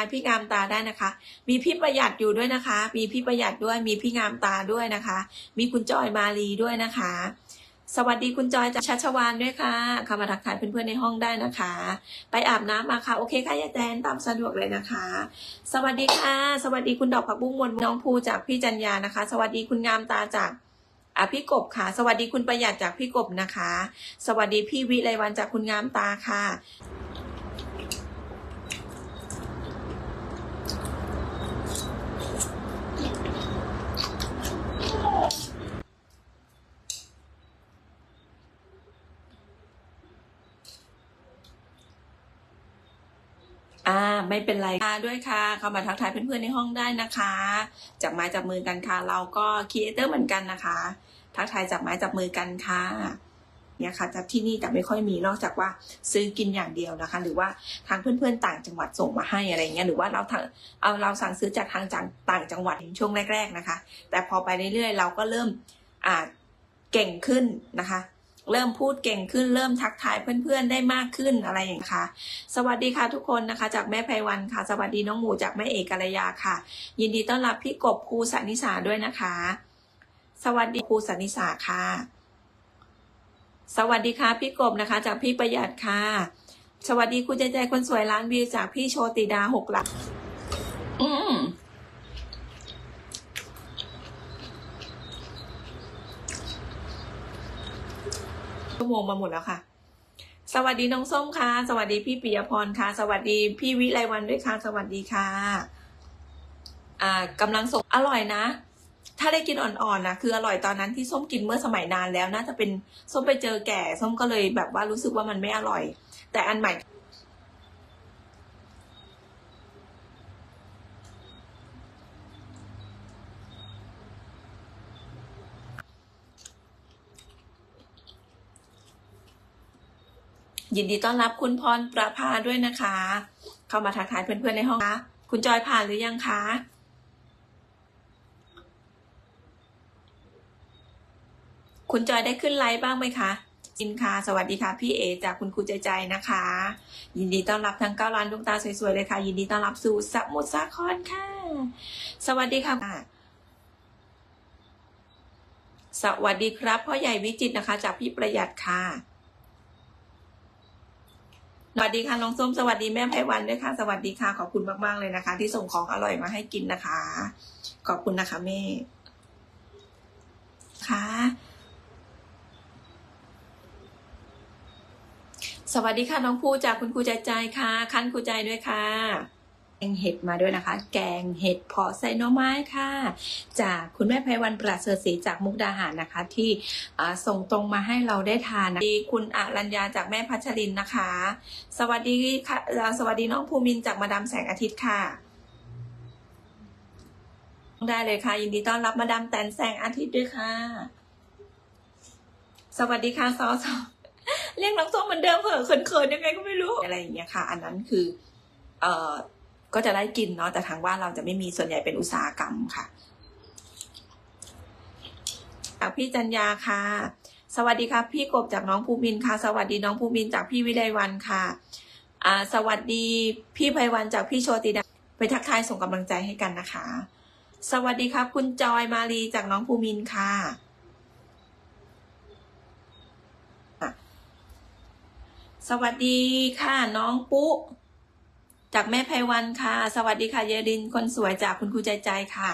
ายพี่งามตาได้นะคะ มีพี่ประหยัดอยู่ด้วยนะคะ มีพี่ประหยัดด้วย มีพี่งามตาด้วยนะคะ มีคุณจอยมาลีด้วยนะคะ สวัสดีคุณจอยจากชัชวานด้วยค่ะเข้ามาทักทายเพื่อนๆในห้องได้นะคะ ไปอาบน้ำมาค่ะ โอเคค่ะยายแตนตามสะดวกเลยนะคะ สวัสดีค่ะ สวัสดีคุณดอกผักบุ้งมนน้องภูจากพี่จันยานะคะ สวัสดีคุณงามตาจากอะพี่กบค่ะ สวัสดีคุณประหยัดจากพี่กบนะคะ สวัสดีพี่วิไลวันจากคุณงามตาค่ะ ไม่เป็นไรค่ะด้วยค่ะ เข้ามาทักทายเพื่อนๆในห้องได้นะคะ จับไม้จับมือกันค่ะ เราก็ครีเอเตอร์เหมือนกันนะคะ ทักทายจับไม้จับมือกันค่ะเนี่ยค่ะจากที่นี่แต่ไม่ค่อยมีนอกจากว่าซื้อกินอย่างเดียวนะคะ หรือว่าทางเพื่อนๆต่างจังหวัดส่งมาให้อะไรเงี้ยหรือว่าเราทางเอาเราสั่งซื้อจากทางจังต่างจังหวัดในช่วงแรก ๆนะคะ แต่พอไปเรื่อยๆ เราก็เริ่มอ่าเก่งขึ้นนะคะ เริ่มพูดเก่งขึ้นเริ่มทักทายเพื่อนๆได้มากขึ้นอะไรอย่างค่ะ สวัสดีค่ะทุกคนนะคะ จากแม่ไพวันค่ะ สวัสดีน้องหมูจากแม่เอกกัลยาค่ะ ยินดีต้อนรับพี่กบครูสันนิสาด้วยนะคะ สวัสดีครูสันนิสาค่ะ สวัสดีค่ะพี่กบนะคะ จากพี่ประหยัดค่ะ สวัสดีคุณใจใจคนสวยล้านวิวจากพี่โชติดาหกหลักอืม ชั่วโมงมาหมดแล้วค่ะ สวัสดีน้องส้มค่ะ สวัสดีพี่ปิยพรค่ะ สวัสดีพี่วิไลวันด้วยค่ะ สวัสดีค่ะ อ่ากำลังส่งอร่อยนะ ถ้าได้กินอ่อนๆนะคืออร่อยตอนนั้นที่ส้มกินเมื่อสมัยนานแล้ว น่าจะเป็นส้มไปเจอแก่ ส้มก็เลยแบบว่ารู้สึกว่ามันไม่อร่อย แต่อันใหม่ ยินดีต้อนรับคุณพรประภาด้วยนะคะ เข้ามาทักทายเพื่อนๆในห้องนะคุณจอยผ่านหรือยังคะคุณจอยได้ขึ้นไลฟ์บ้างไหมคะจินค่ะ สวัสดีค่ะ พี่เอจากคุณครูใจใจนะคะ ยินดีต้อนรับทั้งเก้าล้านดวงตาสวยๆเลยค่ะ ยินดีต้อนรับสู่สมุทรสาครค่ะ สวัสดีค่ะ สวัสดีครับพ่อใหญ่วิจิตนะคะ จากพี่ประหยัดค่ะ วัสดีค่ะน้องส้มสวัสดีแม่ไพวันด้วยค่ะสวัสดีค่ะขอบคุณมากๆเลยนะคะ ที่ส่งของอร่อยมาให้กินนะคะ ขอบคุณนะคะแม่ค่ะสวัสดีค่ะน้องภูจากคุณครูใจใจค่ะคันครูใจด้วยค่ะ งเห็ดมาด้วยนะคะ แกงเห็ดเพาะใส่หน่อไม้ค่ะ จากคุณแม่ไพวันประเสริฐศรีจากมุกดาหารนะคะ ที่ส่งตรงมาให้เราได้ทานดีคุณอรัญญาจากแม่พัชรินนะคะ สวัสดีค่ะสวัสดีน้องภูมินจากมาดามแสงอาทิตย์ค่ะได้เลยค่ะ ยินดีต้อนรับมาดามแตนแสงอาทิตย์ด้วยค่ะ สวัสดีค่ะซอสเรียกน้องส้มเหมือนเดิมเหอะเขินๆยังไงก็ไม่รู้อะไรอย่างเงี้ยค่ะ อันนั้นคือ เอ่อ ก็จะได้กินเนาะแต่ทางบ้านเราจะไม่มีส่วนใหญ่เป็นอุตสาหกรรมค่ะจากพี่จันยาค่ะ สวัสดีครับพี่กบจากน้องภูมินค่ะ สวัสดีน้องภูมินจากพี่วิไลวันค่ะอ่าสวัสดีพี่ไพวันจากพี่โชติดาไปทักทายส่งกำลังใจให้กันนะคะ สวัสดีครับ คุณจอยมาลีจากน้องภูมินค่ะสวัสดีค่ะน้องปุ๊ จากแม่ไพวันค่ะ สวัสดีค่ะเยรินคนสวยจากคุณครูใจใจค่ะ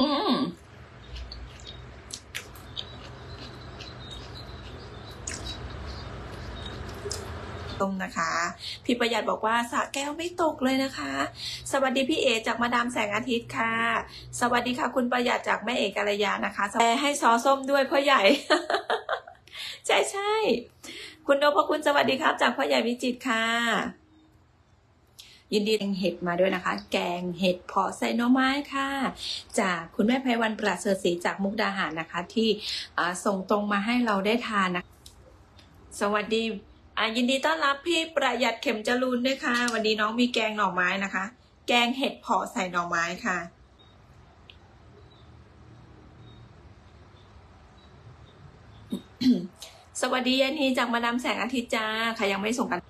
อืมตรงนะคะ พี่ประหยัดบอกว่าสระแก้วไม่ตกเลยนะคะ สวัสดีพี่เอจากมาดามแสงอาทิตย์ค่ะ สวัสดีค่ะ คุณประหยัดจากแม่เอกกัลยานะคะแชร์ให้ซอส้มด้วยพ่อใหญ่ ใช่ใช่คุณนพคุณสวัสดีครับ จากพ่อใหญ่วิจิตรค่ะ ยินดีแกงเห็ดมาด้วยนะคะ แกงเห็ดเพาะใส่หน่อไม้ค่ะ จากคุณแม่ไพวันประเสริฐศรีจากมุกดาหารนะคะ ที่ส่งตรงมาให้เราได้ทานนะสวัสดียินดีต้อนรับพี่ประหยัดเข็มจรูนด้วยค่ะ วันนี้น้องมีแกงหน่อไม้นะคะ แกงเห็ดเพาะใส่หน่อไม้ค่ะสวัสดียันฮีจากมาดามแสงอาทิตย์จ้าใครยังไม่ส่งกัน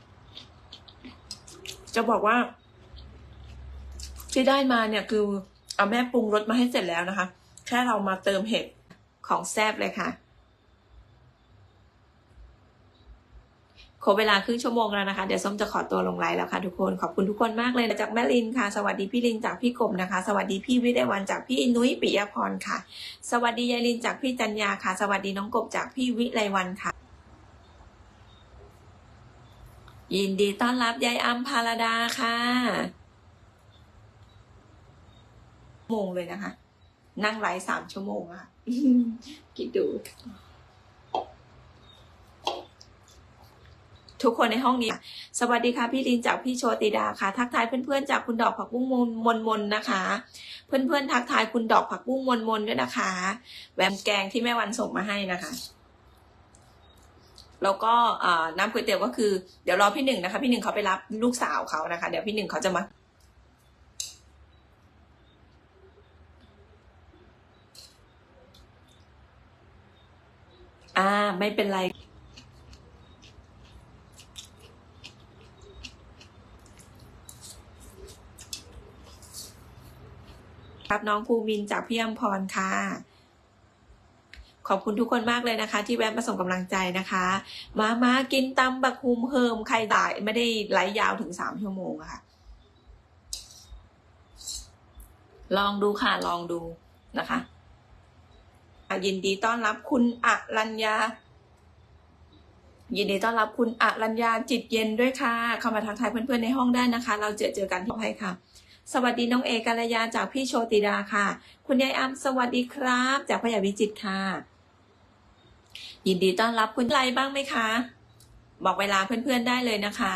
จะบอกว่า ที่ได้มาเนี่ยคือเอาแม่ปรุงรสมาให้เสร็จแล้วนะคะ แค่เรามาเติมเห็ดของแซบเลยค่ะครบเวลาครึ่งชั่วโมงแล้วนะคะ เดี๋ยวส้มจะขอตัวลงไลน์แล้วค่ะทุกคน ขอบคุณทุกคนมากเลยจากแม่ลินค่ะ สวัสดีพี่ลินจากพี่กบนะคะ สวัสดีพี่วิไดวันจากพี่นุ้ยปิยพรค่ะ สวัสดียายลินจากพี่จันยาค่ะ สวัสดีน้องกบจากพี่วิไลวันค่ะ ยินดีต้อนรับยายอัมพาราดาค่ะโมงเลยนะคะ นั่งไลฟ์สามชั่วโมงอะคิดดู ทุกคนในห้องนี้ สวัสดีค่ะ พี่ลินจากพี่โชติดาค่ะ ทักทายเพื่อนๆจากคุณดอกผักบุ้งมนมนมนนะคะ เพื่อนๆทักทายคุณดอกผักบุ้งมนมนด้วยนะคะแหวมแกงที่แม่วันส่งมาให้นะคะ แล้วก็น้ำก๋วยเตี๋ยวก็คือเดี๋ยวรอพี่หนึ่งนะคะ พี่หนึ่งเขาไปรับลูกสาวเขานะคะ เดี๋ยวพี่หนึ่งเขาจะมาอ่าไม่เป็นไร ครับน้องภูมินจากพี่อมพรค่ะ ขอบคุณทุกคนมากเลยนะคะ ที่แวะมาส่งกำลังใจนะคะ มามากินตำบักฮุมเฮิมใครได้ไม่ได้ไหลยาวถึงสามชั่วโมงค่ะ ลองดูค่ะ ลองดูนะคะะยินดีต้อนรับคุณอรัญญา ยินดีต้อนรับคุณอรัญญาจิตเย็นด้วยค่ะ เข้ามาทักทายเพื่อนๆในห้องได้นะคะ เราเจอเจอกันที่ให้ค่ะ สวัสดีน้องเอกัลยาจากพี่โชติดาค่ะ คุณยายอัมสวัสดีครับ จากพยาวิจิตค่ะ ยินดีต้อนรับคุณไรบ้างไหมคะ บอกเวลาเพื่อนๆได้เลยนะคะ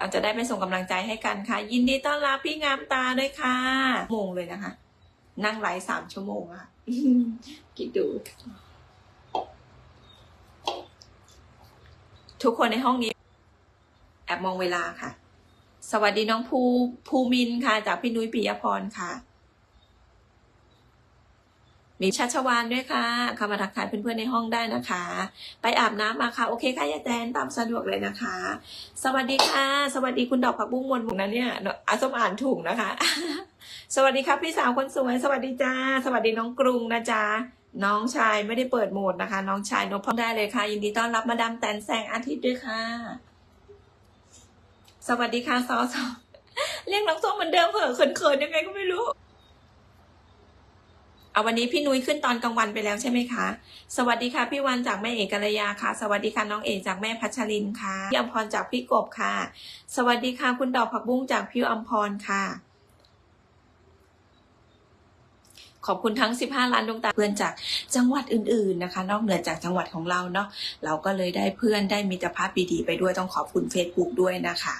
อาจจะได้ไปส่งกำลังใจให้กันค่ะ ยินดีต้อนรับพี่งามตาด้วยค่ะโมงเลยนะคะ นั่งไลฟ์สามชั่วโมงอะคิดดู ทุกคนในห้องนี้ แอบมองเวลาค่ะ สวัสดีน้องภูภูมินค่ะ จากพี่นุ้ยปิยพรค่ะ มีชัชวานด้วยค่ะเข้ามาทักทายเพื่อนๆในห้องได้นะคะ ไปอาบน้ำมาค่ะ โอเคค่ะยายแตนตามสะดวกเลยนะคะ สวัสดีค่ะ สวัสดีคุณดอกผักบุ้งมนหมุนนะเนี่ยอาสมอ่านถูกนะคะ สวัสดีครับพี่สาวคนสวย สวัสดีจ้า สวัสดีน้องกรุงนะจ๊ะน้องชายไม่ได้เปิดโหมดนะคะ น้องชายนพพได้เลยค่ะ ยินดีต้อนรับมาดามแตนแสงอาทิตย์ด้วยค่ะ สวัสดีค่ะซอสเรียกน้องส้มเหมือนเดิมเผอะเขินๆยังไงก็ไม่รู้ เอาวันนี้พี่นุ้ยขึ้นตอนกลางวันไปแล้วใช่ไหมคะ สวัสดีค่ะพี่วันจากแม่เอกกัลยาค่ะ สวัสดีค่ะน้องเอกจากแม่พัชรินค่ะพี่อมพรจากพี่กบค่ะ สวัสดีค่ะคุณดอกผักบุ้งจากพี่อมพรค่ะ ขอบคุณทั้ง 15 ล้านดวงตาเพื่อนจากจังหวัดอื่น ๆนะคะ นอกเหนือจากจังหวัดของเราเนาะ เราก็เลยได้เพื่อนได้มิตรภาพดีๆไปด้วยต้องขอบคุณ Facebook ด้วยนะคะ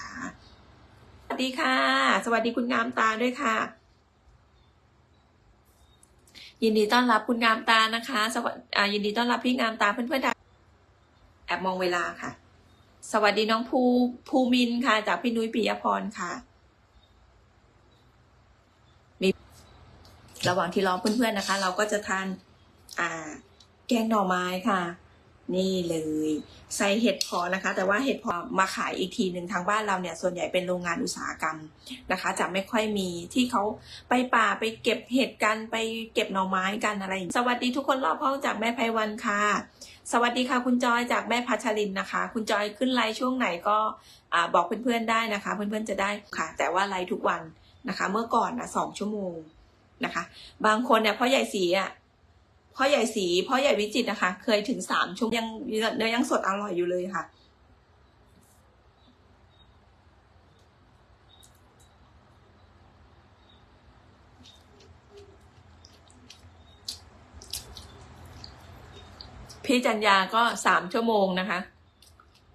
สวัสดีค่ะ สวัสดีคุณงามตาด้วยค่ะ ยินดีต้อนรับคุณงามตานะคะ สวัสดียินดีต้อนรับพี่งามตาเพื่อนๆแอบมองเวลาค่ะ สวัสดีน้องภูภูมินค่ะ จากพี่นุ้ยปิยพรค่ะ มีระหว่างที่รอเพื่อนๆนะคะ เราก็จะทาน อ่า แกงหน่อไม้ค่ะ นี่เลยใส่เห็ดพอนะคะ แต่ว่าเห็ดพอมาขายอีกทีหนึ่งทางบ้านเราเนี่ย ส่วนใหญ่เป็นโรงงานอุตสาหกรรมนะคะ จะไม่ค่อยมีที่เขาไปป่าไปเก็บเห็ดกันไปเก็บหน่อไม้กันอะไร สวัสดีทุกคนรอบห้องจากแม่ไพวันค่ะ สวัสดีค่ะคุณจอยจากแม่พัชรินนะคะ คุณจอยขึ้นไลฟ์ช่วงไหนก็บอกเพื่อนๆได้นะคะ เพื่อนๆจะได้ค่ะ แต่ว่าไลฟ์ทุกวันนะคะ เมื่อก่อนนะสองชั่วโมงนะคะ บางคนเนี่ยพ่อใหญ่สีอะ พ่อใหญ่สีพ่อใหญ่วิจิตนะคะ เคยถึงสามชั่วโมงยังเนื้อยังสดอร่อยอยู่เลยค่ะ พี่จัญญาก็สามชั่วโมงนะคะ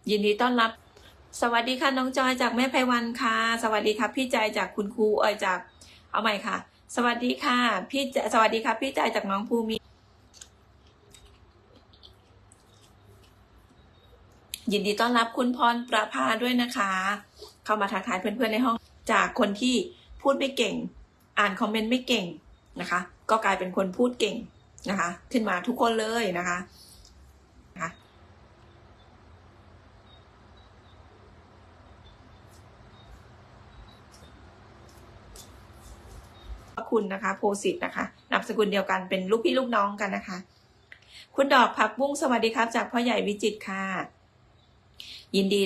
ยินดีต้อนรับ สวัสดีค่ะน้องจอยจากแม่ไพวันค่ะ สวัสดีค่ะพี่ใจจากคุณครูเอ่ยจากเอาใหม่ค่ะ สวัสดีค่ะ พี่สวัสดีค่ะพี่ใจจากน้องภูมิ ยินดีต้อนรับคุณพรประภาด้วยนะคะ เข้ามาทักทายเพื่อนๆในห้อง จากคนที่พูดไม่เก่ง อ่านคอมเมนต์ไม่เก่งนะคะ ก็กลายเป็นคนพูดเก่งนะคะ ขึ้นมาทุกคนเลยนะคะนะคะคุณนะคะ โพสิตนะคะนามสกุลเดียวกันเป็นลูกพี่ลูกน้องกันนะคะ คุณดอกผักบุ้งสวัสดีครับ จากพ่อใหญ่วิจิตค่ะ ยินดี